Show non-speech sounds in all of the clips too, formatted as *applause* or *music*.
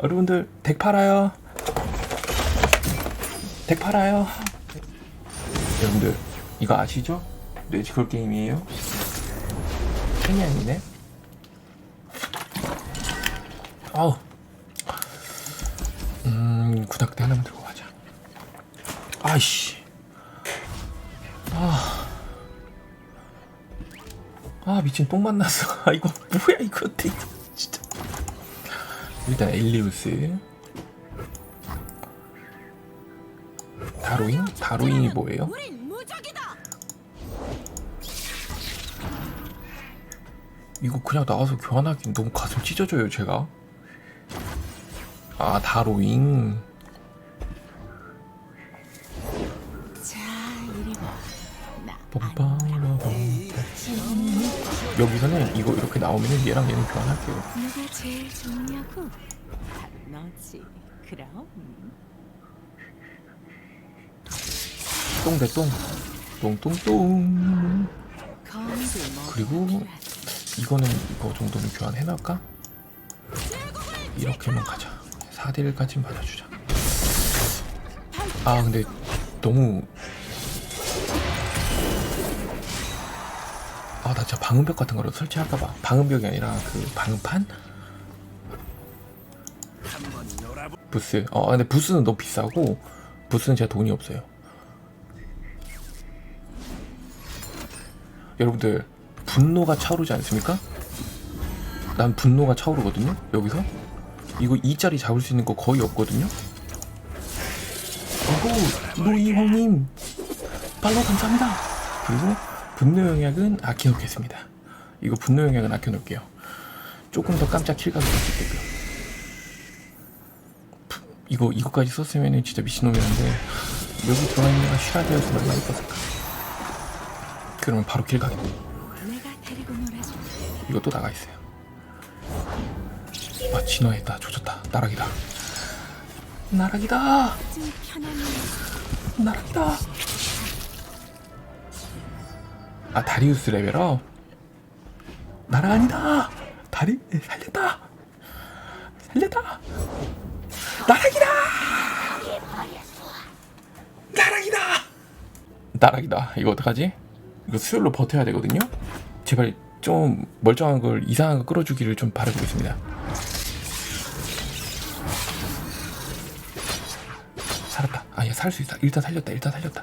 여러분들 덱 팔아요. 덱 팔아요. 여러분들 이거 아시죠? 뇌지컬 게임이에요. 팬이 아니네. 아우. 음, 군악대 하나만 들고 가자. 아이씨. 아. 아, 미친 똥 만났어. *laughs* 아, 이거 뭐야, 이거. 일단 엘리우스. 다로잉? 다로잉이 뭐예요? 이거 그냥 나와서 교환하기 너무 가슴 찢어져요, 제가. 아, 다로잉. 자, 이리 와. 나. 여기서는 이거 이렇게 나오면 얘랑 얘는 교환할게요. 누가 제일 좋냐고? 너지. 그럼 똥 대 똥. 똥똥똥. 검을 먹. 그리고 이거는 이거 정도는 교환해놓을까? 이렇게만 가자 4대1까지 맞아주자 아 근데 너무 아 나 진짜 방음벽 같은 거로 설치할까봐 방음벽이 아니라 그 방음판? 부스 어 근데 부스는 너무 비싸고 부스는 제가 돈이 없어요 여러분들 분노가 차오르지 않습니까? 난 분노가 차오르거든요. 여기서 이거 2짜리 잡을 수 있는 거 거의 없거든요. 어고 노이형님 팔로 감사합니다. 그리고 분노 영약은 아껴놓겠습니다. 이거 분노 영약은 아껴놓을게요. 조금 더 깜짝 킬각이 될수 있게끔. 푸, 이거 이거까지 썼으면 진짜 미친놈이었는데 여기 들어가 있는 애가 슈라되어서 얼마나 이뻤을까. 그러면 바로 킬각이다. 내가 데리고 놀아줄게. 이것도 나가 있어요. 아 진화했다. 조졌다. 나락이다. 나락이다. 나락이다. 아 다리우스 레벨업. 나락 아니다. 다리 살렸다. 살렸다. 나락이다. 나락이다. 나락이다. 이거 어떡하지? 이거 수혈로 버텨야 되거든요. 제발 좀 멀쩡한 걸 이상한 거 끌어주기를 좀 바라보겠습니다. 살았다. 아얘 살수 있다. 일단 살렸다. 일단 살렸다.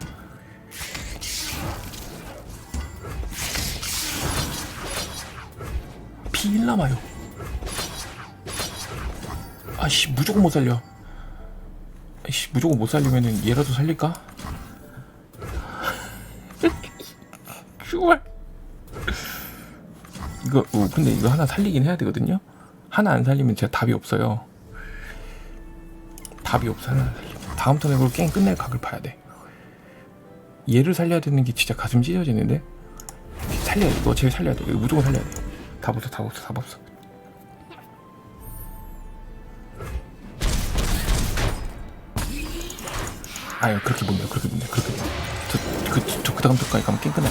피 1 남아요. 아씨 무조건 못 살려. 아씨 무조건 못 살리면은 얘라도 살릴까? *laughs* 슈발. 이거 어, 근데 이거 하나 살리긴 해야 되거든요. 하나 안 살리면 제가 답이 없어요. 답이 없어 하나 안 살리면. 다음 턴에 그걸 게임 끝낼 각을 봐야 돼. 얘를 살려야 되는 게 진짜 가슴 찢어지는데. 살려야 돼. 이거 제일 살려야 돼. 무조건 살려야 돼. 답 없어, 답 없어, 답 없어. 아유 그렇게 못 내, 그렇게 못 내, 그렇게 못 내. 저그 저, 그 다음 턴까지 가면 게임 끝나.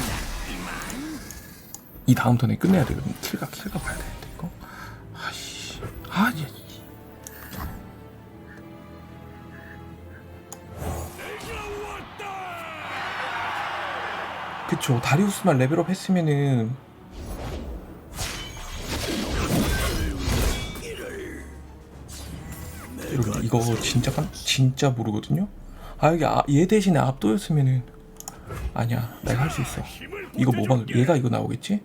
이 다음 턴에 끝내야 되거든. 킬각 킬각 봐야 되는데 이거. 아씨, 아 예. 그쵸 다리우스만 레벨업 했으면은 이거 진짜 깜 진짜 모르거든요? 아 여기 아, 얘 대신에 압도였으면은 아니야 내가 할 수 있어. 이거 뭐만 얘가 이거 나오겠지?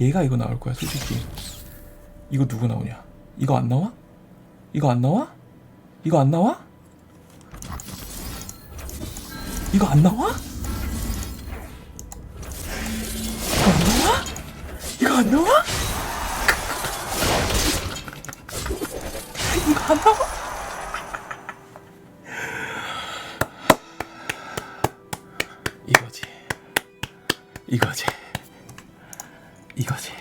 얘가 이거 나올 거야 솔직히. 이거 누구 나오냐? 이거 안 나와? 이거 안 나와? 이거 안 나와? 이거 안 나와? 이거 안 나와? 이거 안 나와? 이거 안 나와 이거지 이거지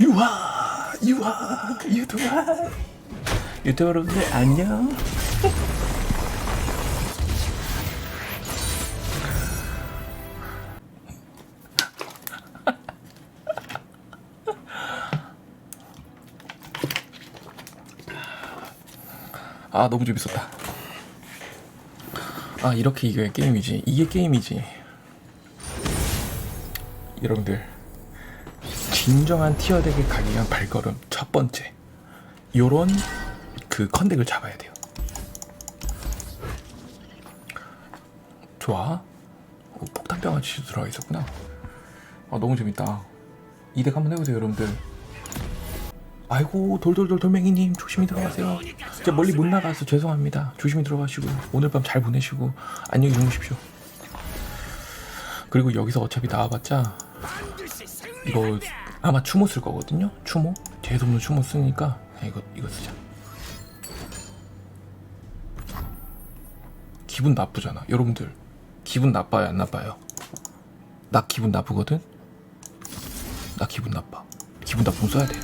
유아 유아 유튜버 유튜버 여러분들 안녕 아 너무 재밌었다. 아 이렇게 이게 게임이지. 이게 게임이지. 여러분들 진정한 티어덱에 가기 위한 발걸음 첫 번째 요런 그 컨덱을 잡아야 돼요. 좋아. 어, 폭탄병 아저씨도 들어가 있었구나. 아 너무 재밌다. 이 덱 한번 해보세요 여러분들. 아이고 돌돌돌 돌멩이님 조심히 들어가세요. 진짜 멀리 못 나가서 죄송합니다. 조심히 들어가시고 오늘 밤 잘 보내시고 안녕히 주무십시오. 그리고 여기서 어차피 나와봤자 이거 아마 추모 쓸 거거든요. 추모 재수없는 추모 쓰니까 이거 이거 쓰자. 기분 나쁘잖아. 여러분들 기분 나빠요 안 나빠요? 나 기분 나쁘거든. 나 기분 나빠. 기분 나쁨 써야 돼.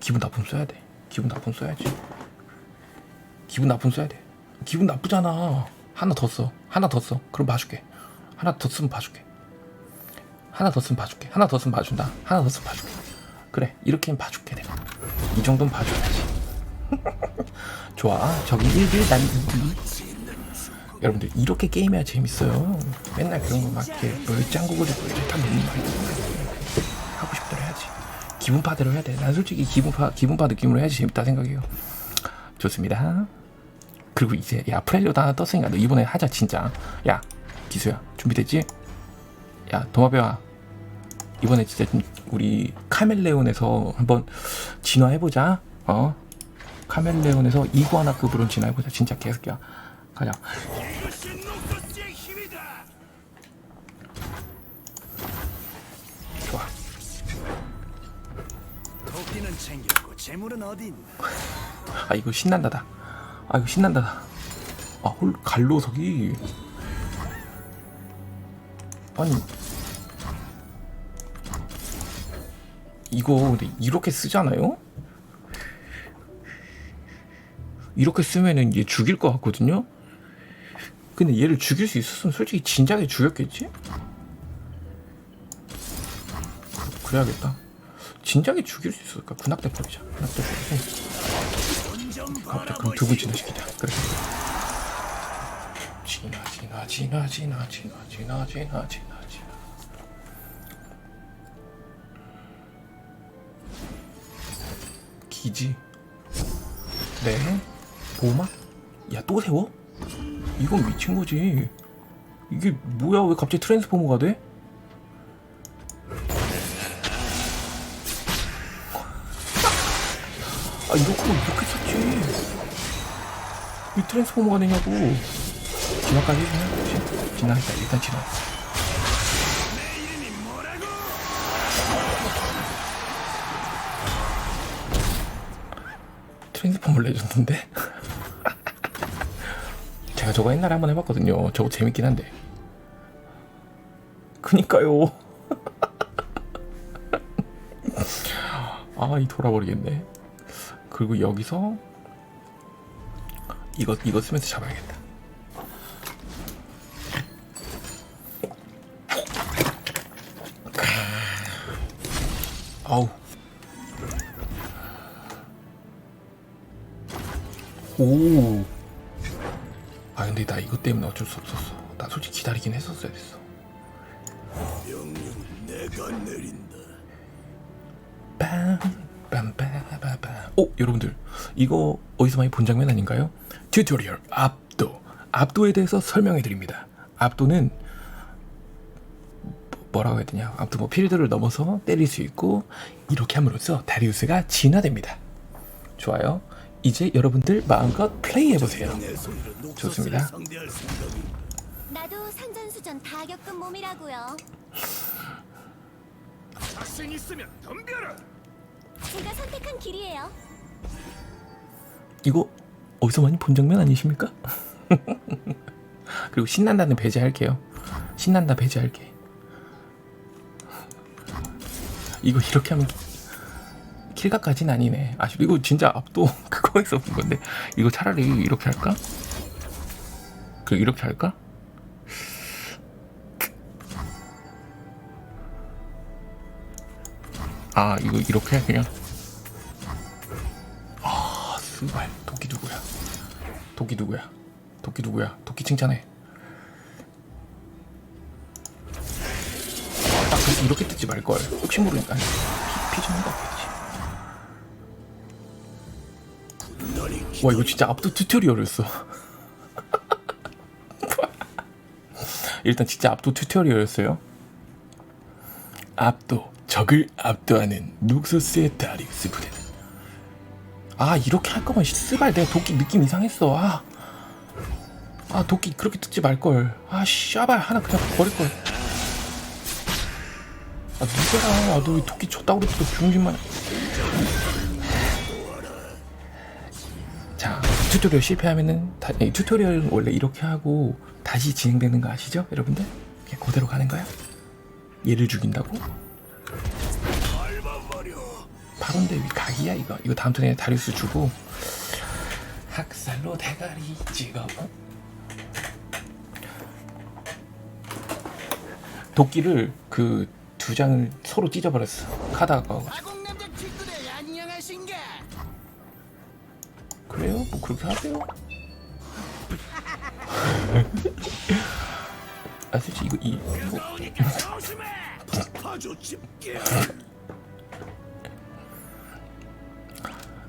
기분 나쁨 써야 돼. 기분 나쁨 써야지. 기분 나쁨 써야 돼. 기분 나쁘잖아. 하나 더 써. 하나 더 써. 그럼 봐줄게. 하나 더 쓰면 봐줄게. 하나 더 쓰면 봐줄게. 하나 더 쓰면 봐준다. 하나 더 쓰면 봐줄게. 그래. 이렇게는 봐줄게 내가. 이 정도는 봐줘야지. *laughs* 좋아. 저기 1bil 난 2bil. 여러분들 이렇게 게임해야 재밌어요. 맨날 그런 거 막 이렇게 이렇게 다 먹는 하고 싶대로 해야지. 기분파대로 해야 돼. 난 솔직히 기분파 기분파 느낌으로 해야지 재밌다 생각해요. 좋습니다. 그리고 이제 야 프렐리오도 하나 떴으니까 너 이번에 하자 진짜. 야 기수야 준비됐지? 야 도마뱀아 이번에 진짜 좀 우리 카멜레온에서 한번 진화해보자. 어? 카멜레온에서 이구아나급으로 진화해보자. 진짜 개새끼야. 가자. 좋아. 아 이거 신난다다. 아 이거 신난다다. 아 홀 갈로석이 아니 이거 근데 이렇게 쓰잖아요? 이렇게 쓰면은 얘 죽일 것 같거든요? 근데 얘를 죽일 수 있었으면 솔직히 진작에 죽였겠지? 그래야겠다. 진작에 죽일 수 있을까? 군악대 버리자. 군악대 버리자. 갑자기 그럼 두분 진화시키자. 그래. 진화, 진화, 진화, 진화, 진화, 진화, 진화, 진화. 기지. 네. 보막? 야 또 세워? 이건 미친 거지. 이게 뭐야? 왜 갑자기 트랜스포머가 돼? 아 이렇게 이렇게 썼지. 이 트랜스포머가 되냐고. 진화까지 해주냐? 진화했다. 일단 진화. 트랜스포머 레전드인데? *laughs* 제가 저거 옛날에 한번 해봤거든요. 저거 재밌긴 한데. 그니까요. *laughs* 아, 이 돌아버리겠네. 그리고 여기서 이거 이거 쓰면서 잡아야겠다. 아우. 오. 아 근데 나 이것 때문에 어쩔 수 없었어. 나 솔직히 기다리긴 했었어야 됐어. 내가 내린다. 빰 빰빰빰빰. 오 여러분들 이거 어디서 많이 본 장면 아닌가요? 튜토리얼 압도. 압도에 대해서 설명해 드립니다. 압도는 뭐- 뭐라고 해야 되냐? 아무튼 뭐 필드를 넘어서 때릴 수 있고 이렇게 함으로써 다리우스가 진화됩니다. 좋아요. 이제 여러분들 마음껏 플레이해 보세요. 좋습니다. 나도 산전수전 다 겪은 몸이라고요. 학생 있으면 덤벼라. 제가 선택한 길이에요. 이거 어디서 많이 본 장면 아니십니까? *laughs* 그리고 신난다는 배제할게요. 신난다 배제할게. 이거 이렇게 하면 킬각까지는 아니네. 아 이거 진짜 압도 *laughs* 그거에서 본 건데. 이거 차라리 이렇게 할까? 그 이렇게 할까? 아 이거 이렇게 그냥? 아 스발. 도끼 누구야? 도끼 누구야? 도끼 누구야? 도끼 칭찬해. 딱 그- 이렇게 뜯지 말걸. 혹시 모르니까. 피좀 한거 와 이거 진짜 압도 튜토리얼이었어. *laughs* 일단 진짜 압도 튜토리얼이었어요. 압도 적을 압도하는 룩소스의 다리우스 부대는 아 이렇게 할 거면 스발 내가 도끼 느낌 이상했어. 아, 아 도끼 그렇게 뜯지 말걸. 아 씨발 하나 그냥 버릴걸. 아 누구야 아, 너왜 도끼 줬다고 그랬어 병신만 튜토리얼 실패하면은 다, 이 튜토리얼은 원래 이렇게 하고 다시 진행되는 거 아시죠? 여러분들? 그냥 그대로 가는 거야? 얘를 죽인다고? 바론데 위 각이야? 이거? 이거 다음 턴에 다리우스 주고 학살로 대가리 찍어 도끼를 그 두 장을 서로 찢어버렸어. 카다가 남자 그래요? 뭐 그렇게 하세요? 아 솔직히 이거 이 뭐.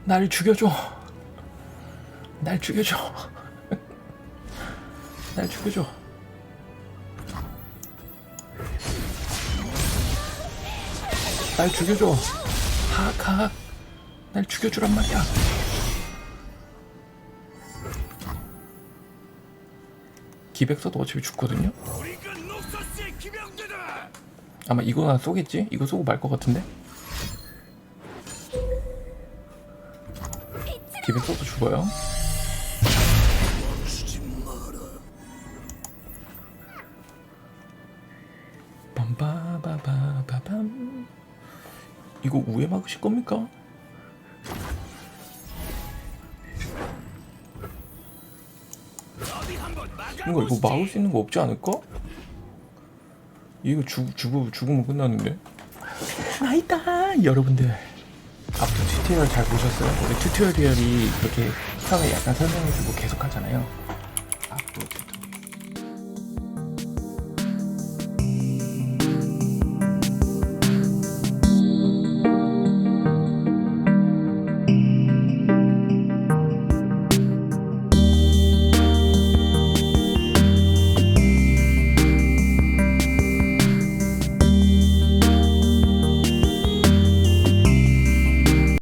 날 죽여줘. 날 죽여줘. 날 죽여줘. 날 죽여줘. 하악, 하악. 날 죽여주란 말이야. 기백서도 어차피 죽거든요? 아마 이거나 쏘겠지? 이거 쏘고 말 것 같은데? 기백서도 죽어요. 이거 우에 막으실 겁니까? 막아. 이거 이거 막을 수 있는 거 없지 않을까? 이거 죽 죽어 죽으면 끝나는데. 나이다 여러분들. 앞으로 튜토리얼 잘 보셨어요? 우리 튜토리얼이 그렇게 처음에 약간 설명해주고 계속 하잖아요.